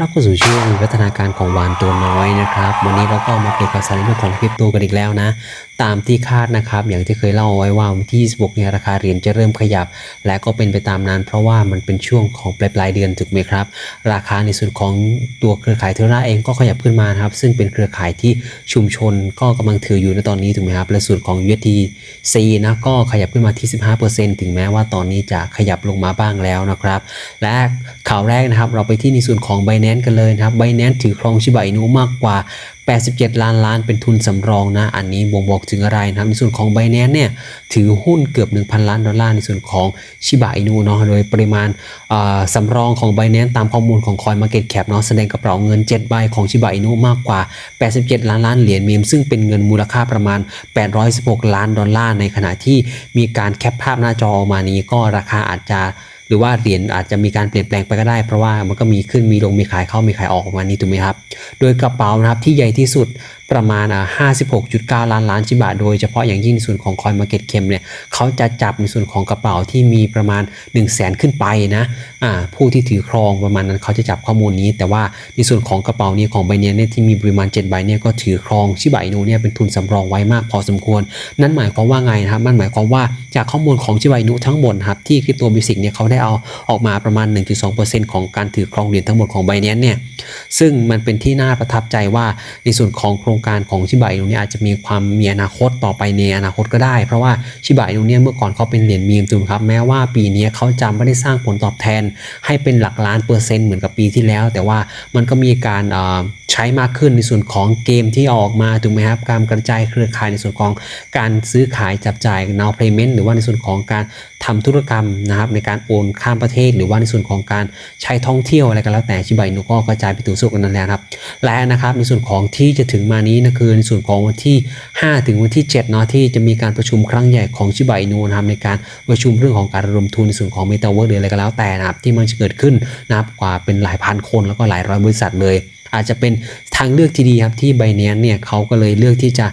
รับเข้าสู่ช่วงวิวัฒนาการของวานตัวน้อยนะครับ วันนี้เราก็มาเปิดข่าวสารในเรื่องของคริปโตกันอีกแล้วนะ ตามที่คาดนะครับ อย่างที่เคยเล่าเอาไว้ว่าวันที่ 26 เนี่ยราคาเหรียญจะเริ่มขยับ และก็เป็นไปตามนั้น เพราะว่ามันเป็นช่วงของปลายปลายเดือนถูกไหมครับ ราคาในส่วนของตัวเครือข่ายเทอร่าเองก็ขยับขึ้นมานะครับ ซึ่งเป็นเครือข่ายที่ชุมชนก็กำลังถืออยู่ในตอนนี้ถูกไหมครับและส่วนของ USDC นะก็ขยับขึ้นมาที่ 15%ถึงแม้ว่าตอนนี้จะขยับลงมาบ้างแล้วนะครับ และข่าวแรกนะครับเราไปที่ในส่วนของ Binance กันเลยนะครับ Binance ถือครองชิบะอินุมากกว่า 87 ล้านล้านเป็นทุนสำรองนะ อันนี้บ่งบอกถึงอะไรนะครับในส่วนของ Binance เนี่ยถือหุ้นเกือบ 1,000 ล้านดอลลาร์ในส่วนของชิบะอินุเนาะโดยปริมาณอ่อสำรองของ Binance ตามข้อมูลของ CoinMarketCap เนาะแสดงกระเป๋าเงิน 7 ใบของชิบะอินุมากกว่า 87 ล้านล้านเหรียญเมมซึ่งเป็นเงินมูลค่าประมาณ 816 ล้านดอลลาร์ในขณะที่มีการแคปภาพหน้าจอออกมานี้ก็ราคาอาจจะ หรือว่าเหรียญอาจจะมีการเปลี่ยนแปลงไปก็ได้ เพราะว่ามันก็มีขึ้นมีลงมีขายเข้ามีขายออกประมาณนี้ถูกไหมครับ โดยกระเป๋านะครับที่ใหญ่ที่สุด ประมาณอ่า56.9 ล้านล้านชิบะโดยเฉพาะอย่างยิ่งในส่วนของ Coin Market Cap เนี่ยเขาจะจับในส่วนของกระเป๋าที่มีประมาณ 1 0 0 0 0แสนขึ้นไปนะอ่าผู้ที่ถือครองประมาณนั้นเขาจะจับข้อมูลนี้ แต่ว่าในส่วนของกระเป๋านี้ของใบเนี้ยเนี่ยที่มีปริมาณ 7 ใบเนี่ยก็ถือครองชิบะอินูเนี่ยเป็นทุนสำรองไว้มากพอสมควร นั่นหมายความว่าไงนะครับมันหมายความว่าจากข้อมูลของชิบะอินุทั้งหมดครับที่คริปโตบิสิกเนี่ยเขาได้เอาออกมาประมาณ 1.2%ของการถือครองเหรียญทั้งหมดของ b บ n a n c e เนี่ยซึ่งมันเป็นที่น่าประทับใจว่าในส่วนของโครงการของชิบะอินุเนี่ยอาจจะมีความมีอนาคตต่อไปในอนาคตก็ได้ เพราะว่าชิบะอินุเนี่ยเมื่อก่อนเขาเป็นเหรียญมีมตุนครับแม้ว่าปีนี้เขาจะไม่ได้สร้างผลตอบแทน ให้เป็นหลักล้านเปอร์เซ็นต์เหมือนกับปีที่แล้ว แต่ว่ามันก็มีการใช้มากขึ้นในส่วนของเกมที่ออกมาถูกไหมครับการกระจายเครือข่ายในส่วนของการซื้อขายจับจ่าย now payment หรือว่าในส่วนของการ ทำธุรกรรมนะครับในการโอนข้ามประเทศ หรือว่าในส่วนของการใช้ท่องเที่ยวอะไรก็แล้วแต่ชิบะอินุก็กระจายไปสู่โลกนั้นแล้วครับ และนะครับในส่วนของที่จะถึงมานี้นะคือในส่วนของวันที่ 5 ถึงวันที่7เนาะที่จะมีการประชุมครั้งใหญ่ของชิบะอินุนะครับในการประชุมเรื่องของการระดมทุนในส่วนของเมตาเวิร์หรืออะไรก็แล้วแต่นะครับที่มันจะเกิดขึ้นนะครับกว่าเป็นหลายพันคนแล้วก็หลายร้อยบริษัทเลยอาจจะเป็นทางเลือกที่ดีครับที่ไบเนียนเนี่ยเขาก็เลยเลือกที่จะ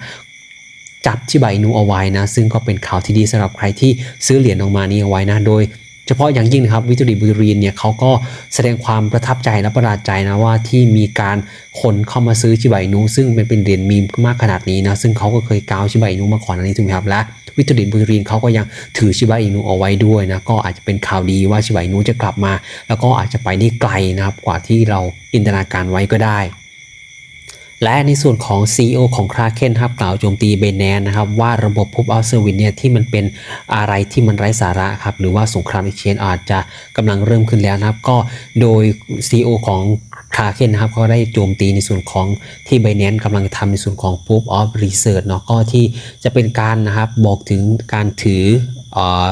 จับชิบะอินุเอาไว้นะ ซึ่งก็เป็นข่าวที่ดีสำหรับใครที่ซื้อเหรียญออกมานี้เอาไว้นะ โดยเฉพาะอย่างยิ่งนะครับวิตอรีบุรีนเนี่ยเขาก็แสดงความประทับใจและประหลาดใจนะว่าที่มีการคนเข้ามาซื้อชิบะอินุซึ่งเป็นเป็นเหรียญมีมมากขนาดนี้นะซึ่งเขาก็เคยกาวชิบะอินุมาก่อนอันนี้ถูกไหมครับและวิตอรีบุรีนเขาก็ยังถือชิบะอินุเอาไว้ด้วยนะก็อาจจะเป็นข่าวดีว่าชิบะอินุจะกลับมา แล้วก็อาจจะไปได้ไกลนะครับกว่าที่เราจินตนาการไว้ก็ได้ และในส่วนของ CEO ของ Kraken ครับกล่าวโจมตีเบนแนนนะครับว่าระบบ Proof of Service เนี่ยที่มันเป็นอะไรที่มันไร้สาระครับหรือว่าสงคราม Exchange อาจจะกำลังเริ่มขึ้นแล้วนะครับ ก็โดย CEO ของ Kraken นะครับเขาได้โจมตีในส่วนของที่ Binance กำลังทำในส่วนของ Proof of Research เนาะก็ที่จะเป็นการนะครับบอกถึงการถือ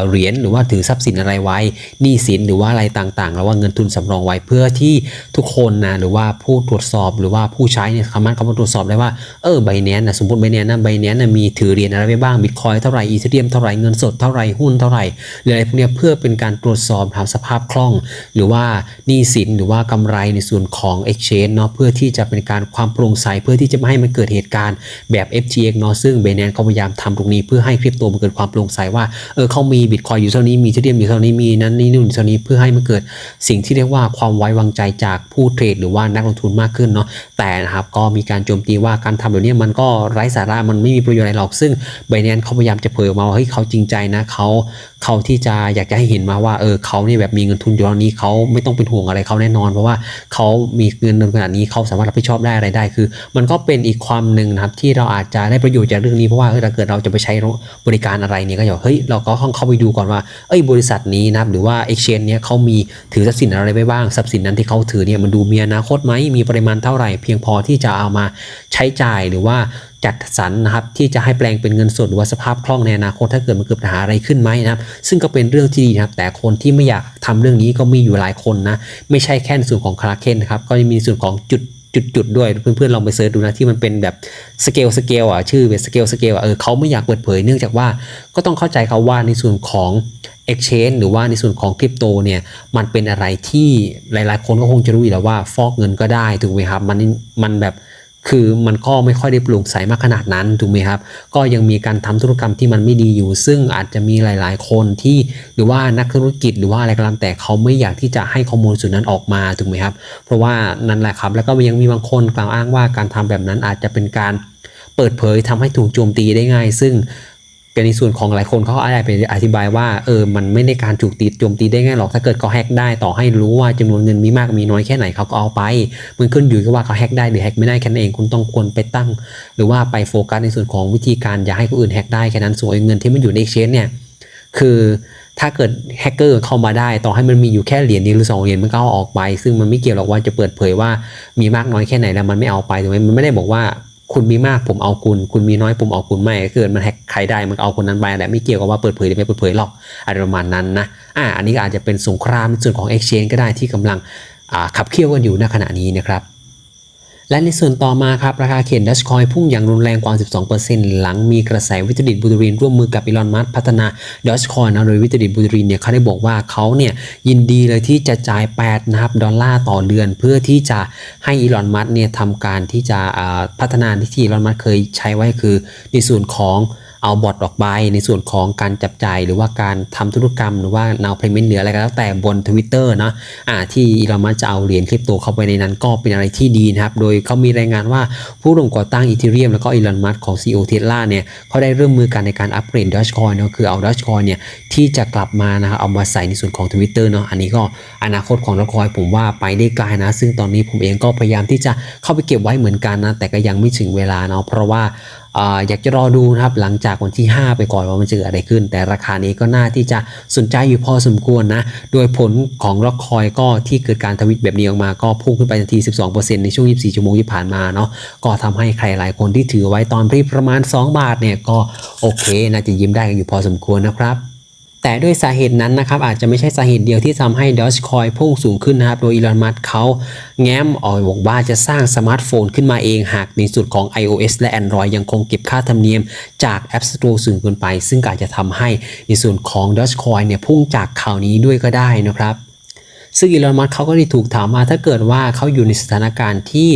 เหรียญหรือว่าถือทรัพย์สินอะไรไว้หนี้สินหรือว่าอะไรต่างๆ แล้วว่าเงินทุนสำรองไว้เพื่อที่ทุกคนนะหรือว่าผู้ตรวจสอบหรือว่าผู้ใช้เนี่ยสามารถเข้ามาตรวจสอบได้ว่าเออใบแนนนะสมมติใบแนนนะใบแนนนะมีถือเหรียญอะไรไปบ้างบิตคอยเท่าไหร่อีเธเรียมเท่าไหร่เงินสดเท่าไหร่หุ้นเท่าไหร่หรืออะไรพวกเนี้ยเพื่อเป็นการตรวจสอบหาสภาพคล่อง หรือว่าหนี้สินหรือว่ากำไรในส่วนของ exchange เนาะเพื่อที่จะเป็นการความโปร่งใสเพื่อที่จะไม่ให้มันเกิดเหตุการณ์แบบ FTX เนาะซึ่ง b บ n a n c e เขาพยายามทำตรงนี้เพื่อให้คริปโตมันเกิดความโปร่งใสว่าเออเขามีบิตคอยอยู่เท่านี้มีเทเรียมอยู่เท่านี้มีนั้นนี่นู่นอยู่เท่านี้เพื่อให้มันเกิดสิ่งที่เรียกว่าความไว้วางใจจากผู้เทรดหรือว่านักลงทุนมากขึ้นเนาะแต่นะครับก็มีการโจมตีว่าการทำแบบนี้มันก็ไร้สาระมันไม่มีประโยชน์อะไรหรอกซึ่งไบแนนเขาพยายามจะเผยออกมาว่าเฮ้ยเขาจริงใจนะเขา เขาที่จะอยากจะให้เห็นมาว่าเออเขาเนี่ยแบบมีเงินทุนอยู่ตอนนี้เขาไม่ต้องเป็นห่วงอะไรเขาแน่นอน เพราะว่าเขามีเงินเดือนขนาดนี้เขาสามารถรับผิดชอบได้อะไรได้คือ มันก็เป็นอีกความหนึ่งนะครับที่เราอาจจะได้ประโยชน์จากเรื่องนี้เพราะว่าถ้าเกิดเราจะไปใช้บริการอะไรเนี่ยก็อย่าเฮ้ยเราก็ต้องเข้าไปดูก่อนว่าเอ้ยบริษัทนี้นะครับหรือว่า exchange เนี่ยเขามีถือทรัพย์สินอะไรไปบ้างทรัพย์สินนั้นที่เขาถือเนี่ยมันดูมีอนาคตไหมมีปริมาณเท่าไหร่ เพียงพอที่จะเอามาใช้จ่ายหรือว่า จัดสรรนะครับที่จะให้แปลงเป็นเงินสดหรือว่าสภาพคล่องในอนาคตถ้าเกิดมันเกิดปัญหาอะไรขึ้นไหมนะครับซึ่งก็เป็นเรื่องที่ดีนะครับแต่คนที่ไม่อยากทำเรื่องนี้ก็มีอยู่หลายคนนะไม่ใช่แค่ในส่วนของคาราเคนนะครับก็จะมีส่วนของจุดจุดจุดด้วยเพื่อนๆลองไปเสิร์ชดูนะที่มันเป็นแบบสเกลสเกลอะชื่อเป็นสเกลสเกลอะเออเขาไม่อยากเปิดเผยเนื่องจากว่าก็ต้องเข้าใจเขาว่าในส่วนของ Exchange หรือว่าในส่วนของคริปโตเนี่ยมันเป็นอะไรที่หลายๆ คนก็คงจะรู้อยู่แล้วว่าฟอกเงินก็ได้ถูกไหมครับมันมันแบบ คือมันก็ไม่ค่อยได้ปลูกใสมากขนาดนั้นถูกไหมครับ ก็ยังมีการทำธุรกรรมที่มันไม่ดีอยู่ ซึ่งอาจจะมีหลาย ๆ คนที่หรือว่านักธุรกิจหรือว่าอะไรก็ตามแต่เขาไม่อยากที่จะให้ข้อมูลส่วนนั้นออกมาถูกไหมครับ เพราะว่านั่นแหละครับ แล้วก็ยังมีบางคนกล่าวอ้างว่าการทำแบบนั้นอาจจะเป็นการเปิดเผยทำให้ถูกโจมตีได้ง่าย ซึ่ง ในส่วนของหลายคนเขาอาจจะไปอธิบายว่าเออมันไม่ได้การถูกตีโจมตีได้ง่ายหรอกถ้าเกิดเขาแฮกได้ต่อให้รู้ว่าจำนวนเงินมีมากมีน้อยแค่ไหนเขาก็เอาไป มันขึ้นอยู่กับว่าเขาแฮกได้หรือแฮกไม่ได้แค่นั้นเองคุณต้องควรไปตั้ง หรือว่าไปโฟกัสในส่วนของวิธีการอย่าให้คนอื่นแฮกได้แค่นั้นส่วนเงินที่มันอยู่ใน exchange เนี่ยคือถ้าเกิดแฮกเกอร์เข้ามาได้ ต่อให้มันมีอยู่แค่เหรียญเดียวหรือสองเหรียญมันก็เอาออกไป ซึ่งมันไม่เกี่ยวหรอกว่าจะเปิดเผยว่ามีมากน้อยแค่ไหนแล้วมันไม่เอาไปถูกไหมมันไม่ได้บอกว่า คุณมีมากผมเอาคุณ คุณมีน้อยผมเอาคุณไม่เกิดมันแฮกใครได้มันเอาคนนั้นไปแหละไม่เกี่ยวกับว่าเปิดเผยหรือไม่เปิดเผยหรอกอะไรประมาณนั้นนะอ่าอันนี้ก็อาจจะเป็นสงครามในส่วนของ exchange ก็ได้ที่กำลังขับเคี่ยวกันอยู่ณขณะนี้นะครับ และในส่วนต่อมาครับ ราคาเข็นดัชคอยพุ่งอย่างรุนแรงกว่า 12%หลังมีกระแสวิตาดิตบูตรินร่วมมือกับอีลอนมัสพัฒนาดัชคอยนะโดยวิตาดิตบูตรินเนี่ยเขาได้บอกว่าเขาเนี่ยยินดีเลยที่จะจ่าย8นะครับดอลลาร์ต่อเดือน เพื่อที่จะให้อีลอนมัสเนี่ยทำการที่จะพัฒนาที่อีลอนมัสเคยใช้ไว้คือในส่วนของ เอาบอทออกไปในส่วนของการจับจ่ายหรือว่าการทำธุรกรรม หรือว่า now payment หรืออะไรก็แล้วแต่บน Twitter นะอ่าที่อีลอนมัสจะเอาเหรียญคริปโตเข้าไปในนั้นก็เป็นอะไรที่ดีนะครับ โดยเขามีรายงานว่าผู้ร่วมก่อตั้งอีเทเรียมแล้วก็อีลอนมัสของ CEO Tesla เนี่ยเขาได้เริ่มมือกันในการอัปเกรด Dogecoin เนาะคือเอา Dogecoin เนี่ยที่จะกลับมานะครับเอามาใส่ในส่วนของ Twitter เนาะอันนี้ก็อนาคตของ Dogecoin ผมว่าไปได้ไกลนะ ซึ่งตอนนี้ผมเองก็พยายามที่จะเข้าไปเก็บไว้เหมือนกันนะแต่ก็ยังไม่ถึงเวลาเนาะเพราะว่า อยากจะรอดูนะครับหลังจากวันที่ 5 ไปก่อนว่ามันจะเกิดอะไรขึ้น แต่ราคานี้ก็น่าที่จะสนใจอยู่พอสมควรนะ โดยผลของล็อกคอยก็ที่เกิดการทวิตแบบนี้ออกมาก็พุ่งขึ้นไปทันที 12%ในช่วง 24 ชั่วโมงที่ผ่านมาเนาะก็ทำให้ใครหลายคนที่ถือไว้ตอนรีประมาณ 2 บาทเนี่ยก็โอเคน่าจะยิ้มได้กันอยู่พอสมควรนะครับ แต่ด้วยสาเหตุนั้นนะครับอาจจะไม่ใช่สาเหตุเดียวที่ทำให้ Dogecoin พุ่งสูงขึ้นนะครับ โดยอีลอนมัสเขาแง้มออกบอกว่าจะสร้างสมาร์ทโฟนขึ้นมาเองหากในส่วนของ iOS และ Android ยังคงเก็บค่าธรรมเนียมจาก App Store สูงเกินไป ซึ่งอาจจะทำให้ในส่วนของ Dogecoin เนี่ยพุ่งจากข่าวนี้ด้วยก็ได้นะครับ ซึ่งอีลอนมัสก์เขาก็ได้ถูกถามมาถ้าเกิดว่าเขาอยู่ในสถานการณ์ที่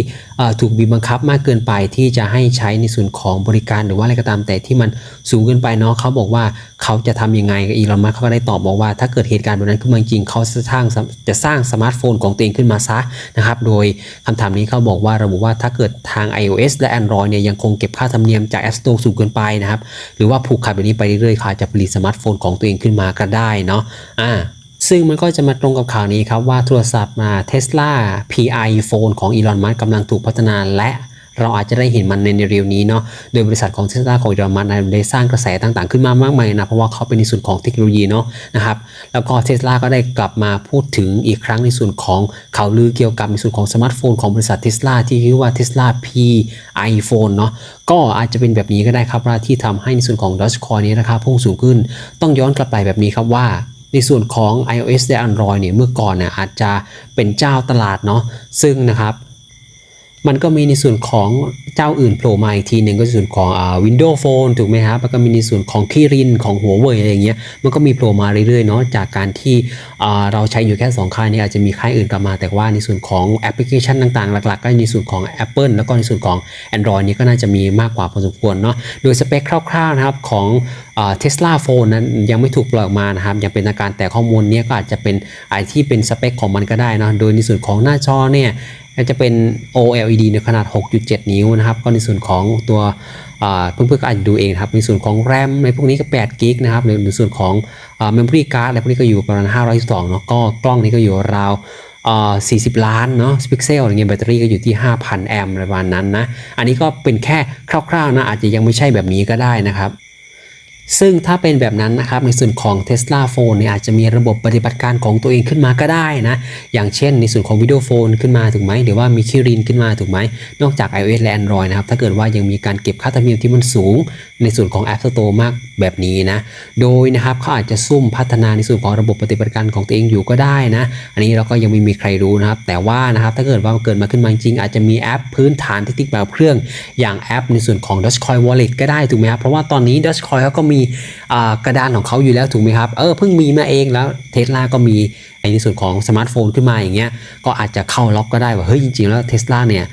ถูกบีบบังคับมากเกินไปที่จะให้ใช้ในส่วนของบริการหรือว่าอะไรก็ตามแต่ที่มันสูงเกินไปเนาะเขาบอกว่าเขาจะทำยังไงอีลอนมัสก์เขาก็ได้ตอบบอกว่า ถ้าเกิดเหตุการณ์แบบนั้นขึ้นมาจริงเขาจะสร้างจะสร้างสมาร์ทโฟนของตัวเองขึ้นมาซะนะครับโดยคำถามนี้เขาบอกว่าระบุว่าถ้าเกิดทาง iOS และ Android เนี่ยยังคงเก็บค่าธรรมเนียมจาก App Store สูงเกินไปนะครับหรือว่าผูกขาดแบบนี้ไปเรื่อยๆเขาจะผลิตสมาร์ทโฟนของตัวเองขึ้นมาก็ได้เนาะอ่า ซึ่งมันก็จะมาตรงกับข่าวนี้ครับว่าโทรศัพท์มา Tesla PI Phone ของอีลอนมัสก์กำลังถูกพัฒนาและเราอาจจะได้เห็นมันในเร็วนี้เนาะ โดยบริษัทของ Tesla ของอีลอนมัสก์นได้สร้างกระแสต่างๆ ขึ้นมามากมายนะ เพราะว่าเขาเป็นในส่วนของเทคโนโลยีเนาะนะครับ แล้วก็ Tesla ก็ได้กลับมาพูดถึงอีกครั้งในส่วนของข่าวลือเกี่ยวกับในส่วนของสมาร์ทโฟนของบริษัท Tesla ที่ชื่อว่า Tesla PI Phone เนาะ ก็อาจจะเป็นแบบนี้ก็ได้ครับว่าที่ทำให้ในส่วนของ Dogecoin นี้ราคาพุ่งสูงขึ้น ต้องย้อนกลับไปแบบนี้ครับว่า ในส่วนของ iOS และ Android เนี่ยเมื่อก่อนเนี่ยอาจจะเป็นเจ้าตลาดเนาะซึ่งนะครับ มันก็มีในส่วนของเจ้าอื่นโผล่มาอีกทีหนึ่งก็ในส่วนของอ่า Windows Phone ถูกไหมครับแล้วก็มีในส่วนของคีรินของหัวเว่ยอะไรอย่างเงี้ยมันก็มีโผล่มาเรื่อยๆเนาะจากการที่อ่าเราใช้อยู่แค่ 2 ค่ายนี้อาจจะมีค่ายอื่นกลับมา แต่ว่าในส่วนของแอปพลิเคชันต่างๆ หลักๆ ก็ในส่วนของ Apple แล้วก็ในส่วนของ Android นี้ก็น่าจะมีมากกว่าพอสมควรเนาะโดยสเปคคร่าวๆนะครับของเทสลาโฟนนั้นยังไม่ถูกปล่อยออกมานะครับยังเป็นทาการแต่ข้อมูลนี้ก็อาจจะเป็นไอที่เป็นสเปคของมันก็ได้เนาะโดยในส่วนของหน้าจอเนี่ย ก็จะเป็น OLED ในขนาด 6.7 นิ้วนะครับ ก็ในส่วนของตัวอ่าเพื่อนๆก็อาจจะดูเองครับ ในส่วนของ RAM ในพวกนี้ก็8กิกนะครับ ในในส่วนของอ่า memory card อะไรพวกนี้ก็อยู่ประมาณ512เนาะ ก็กล้องนี้ก็อยู่ราวอ่40 ล้านเนาะพิกเซลอย่างเงี้ยแบตเตอรี่ก็อยู่ที่ 5,000 แอมป์ประมาณนั้นนะ อันนี้ก็เป็นแค่คร่าวๆนะ อาจจะยังไม่ใช่แบบนี้ก็ได้นะครับ ซึ่งถ้าเป็นแบบนั้นนะครับในส่วนของ Tesla Phone เนี่ยอาจจะมีระบบปฏิบัติการของตัวเองขึ้นมาก็ได้นะ อย่างเช่นในส่วนของวิดีโอโฟนขึ้นมาถูกไหมหรือว่ามีคิรินขึ้นมาถูกไหม นอกจาก iOS และ Android นะครับ ถ้าเกิดว่ายังมีการเก็บค่าธรรมเนียมที่มันสูง ในส่วนของ App Store มากแบบนี้นะ โดยนะครับเขาอาจจะซุ่มพัฒนาในส่วนของระบบปฏิบัติการของตัวเองอยู่ก็ได้นะ อันนี้เราก็ยังไม่มีใครรู้นะครับ แต่ว่านะครับถ้าเกิดว่าเกิดมาขึ้นมาจริงอาจจะมีแอปพื้นฐานที่ติดแบบเครื่อง อย่างแอป ในส่วนของ Dogecoin Wallet ก็ได้ถูกไหมครับเพราะว่าตอนนี้ Dogecoin เขาก็มีอ่ากระดานของเขาอยู่แล้วถูกไหมครับ เออเพิ่งมีมาเองแล้วเทสลาก็มีในส่วนของสมาร์ทโฟนขึ้นมาอย่างเงี้ย ก็อาจจะเข้าล็อกก็ได้ว่าเฮ้ยจริงๆแล้วเทสลาเนี่ย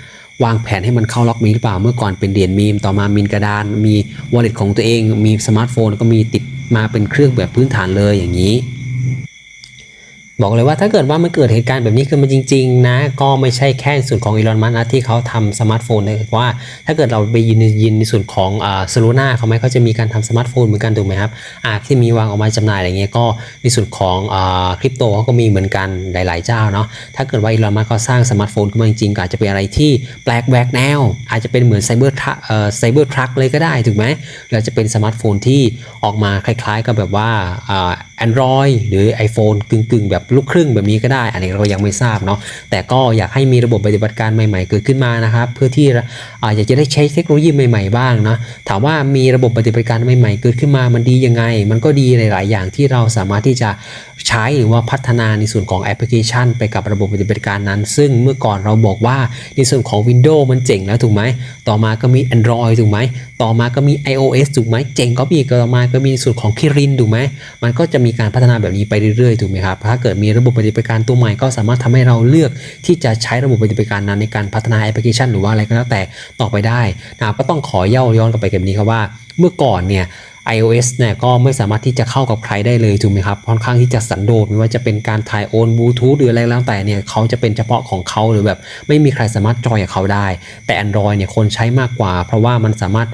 วางแผนให้มันเข้าล็อกมีหรือเปล่า เมื่อก่อนเป็นเหรียญมีม ต่อมามีกระดาน มีวอลเล็ตของตัวเอง มีสมาร์ทโฟน ก็มีติดมาเป็นเครื่องแบบพื้นฐานเลยอย่างนี้ บอกเลยว่าถ้าเกิดว่ามันเกิดเหตุการณ์แบบนี้ขึ้นมาจริง ๆ นะ ก็ไม่ใช่แค่ส่วนของอีลอนมัสนะที่เขาทำสมาร์ทโฟนเลยว่าถ้าเกิดเราไปยินยินในส่วนของอ่าโซลูน่าเขาไหมเขาจะมีการทำสมาร์ทโฟนเหมือนกันถูกไหมครับอ่าที่มีวางออกมาจำหน่ายอะไรเงี้ยก็ในส่วนของอ่าคริปโตเขาก็มีเหมือนกันหลาย ๆ เจ้าเนาะถ้าเกิดว่าอีลอนมัสเขาสร้างสมาร์ทโฟนขึ้นมาจริงๆก็อาจจะเป็นอะไรที่แปลกแหวกแนว อาจจะเป็นเหมือนไซเบอร์ทรัคเอ่อไซเบอร์ทรัคเลยก็ได้ถูกไหมหรือาจจะเป็นสมาร์ทโฟนที่ออกมาคล้าย ๆ กับแบบว่าอ่า Android หรือ iPhone กึ่งๆแบบลูกครึ่งแบบนี้ก็ได้ อันนี้เรายังไม่ทราบเนาะแต่ก็อยากให้มีระบบปฏิบัติการใหม่ ๆ เกิดขึ้นมานะครับ เพื่อที่อาอยากจะได้ใช้เทคโนโลยีใหม่ๆบ้างนะถามว่ามีระบบปฏิบัติการใหม่ๆ เกิดขึ้นมามันดียังไง มันก็ดีหลาย ๆ อย่างที่เราสามารถที่จะใช้หรือว่าพัฒนาในส่วนของแอปพลิเคชัน ไปกับระบบปฏิบัติการนั้น ซึ่งเมื่อก่อนเราบอกว่าในส่วนของ Windows มันเจ๋งแล้วถูกไหมต่อมาก็มี Android ถูกไหมต่อมาก็มี iOS ถูกไหมเจ๋งก็มีต่อมาก็มีส่วนของคิรินถูกไหมมันก็จะมีการพัฒนาแบบนี้ไปเรื่อยๆถูกไหมครับถ้าเกิดมีระบบปฏิบัติการตัวใหม่ก็สามารถทำให้เราเลือกที่จะใช้ระบบปฏิบัติการนั้นในการพัฒนาแอปพลิเคชัน หรือว่าอะไรก็แล้วแต่ต่อไปได้นะครับก็ต้องขอเย่าย้อนกลับไปแบบนี้ครับว่า เมื่อก่อนเนี่ย iOS เนี่ยก็ไม่สามารถที่จะเข้ากับใครได้เลยถูกไหมครับค่อนข้างที่จะสันโดษไม่ว่าจะเป็นการถ่ายโอนบลูทูธหรืออะไรแล้วแต่เนี่ยเขาจะเป็นเฉพาะของเขาหรือแบบไม่มีใครสามารถจอยกับเขาได้ แต่ Android เนี่ยคนใช้มากกว่า เพราะว่ามันสามารถ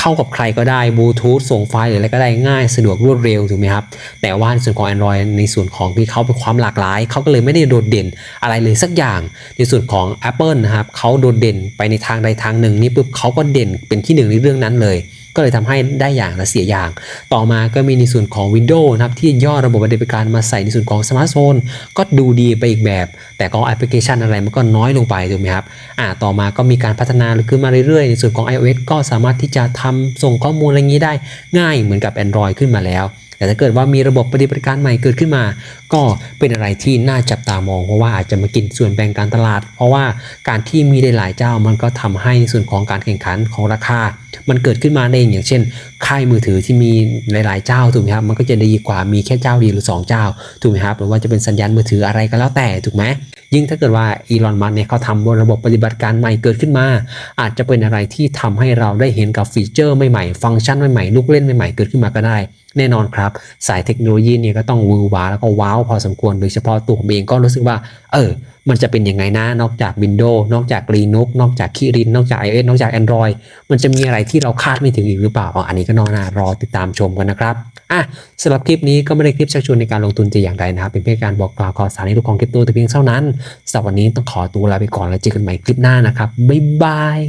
เข้ากับใครก็ได้บลูทูธส่งไฟล์หรืออะไรก็ได้ง่ายสะดวกรวดเร็วถูกไหมครับแต่ว่าในส่วนของ Android ในส่วนของที่เขาเป็นความหลากหลาย เขาก็เลยไม่ได้โดดเด่นอะไรเลยสักอย่าง ในส่วนของ Apple นะครับเขาโดดเด่นไปในทางใดทางหนึ่งนี่ปุ๊บเขาก็เด่นเป็นที่หนึ่งในเรื่องนั้นเลย ก็เลยทำให้ได้อย่างและเสียอย่าง ต่อมาก็มีในส่วนของ Windows นะครับที่ย่อระบบปฏิบัติการมาใส่ในส่วนของสมาร์ทโฟนก็ดูดีไปอีกแบบ แต่ก็แอปพลิเคชันอะไรมันก็น้อยลงไปถูกไหมครับอ่าต่อมาก็มีการพัฒนาขึ้นมาเรื่อยๆ ในส่วนของ iOS ก็สามารถที่จะทำส่งข้อมูลอะไรอย่างนี้ได้ง่ายเหมือนกับ Android ขึ้นมาแล้ว แต่ถ้าเกิดว่ามีระบบปฏิบัติการใหม่เกิดขึ้นมา ก็เป็นอะไรที่น่าจับตามอง เพราะว่าอาจจะมากินส่วนแบ่งการตลาด เพราะว่าการที่มีได้หลายเจ้ามันก็ทำให้ในส่วนของการแข่งขันของราคา มันเกิดขึ้นมาเองอย่างเช่น ค่ายมือถือที่มีหลายๆเจ้าถูกไหมครับมันก็จะดีกว่ามีแค่เจ้าเดียวหรือ 2 เจ้าถูกไหมครับหรือว่าจะเป็นสัญญาณมือถืออะไรก็แล้วแต่ถูกไหมยิ่งถ้าเกิดว่าอีลอนมัสเนี่ยเขาทำบนระบบปฏิบัติการใหม่เกิดขึ้นมา อาจจะเป็นอะไรที่ทำให้เราได้เห็นกับฟีเจอร์ใหม่ๆ ฟังก์ชันใหม่ๆ ลูกเล่นใหม่ๆ เกิดขึ้นมาก็ได้ แน่นอนครับ สายเทคโนโลยีเนี่ยก็ต้องวือหวาแล้วก็ว้าวพอสมควรโดยเฉพาะตัวผมเองก็รู้สึกว่า เออ มันจะเป็นยังไงนะนอกจาก Windows นอกจาก Linux นอกจากคิรินนอกจาก iOS นอกจาก Android มันจะมีอะไรที่เราคาดไม่ถึงอีกหรือเปล่าอันนี้ก็นอนารอติดตามชมกันนะครับอะสำหรับคลิปนี้ก็ไม่ได้คลิปชักชวนในการลงทุนแต่อย่างใดนะครับเป็นเพียงการบอกกล่าวข่าวสารในทุกของคริปโตแต่เพียงเท่านั้นสำหรับวันนี้ต้องขอตัวลาไปก่อนแล้วเจอกันใหม่คลิปหน้านะครับบ๊ายบาย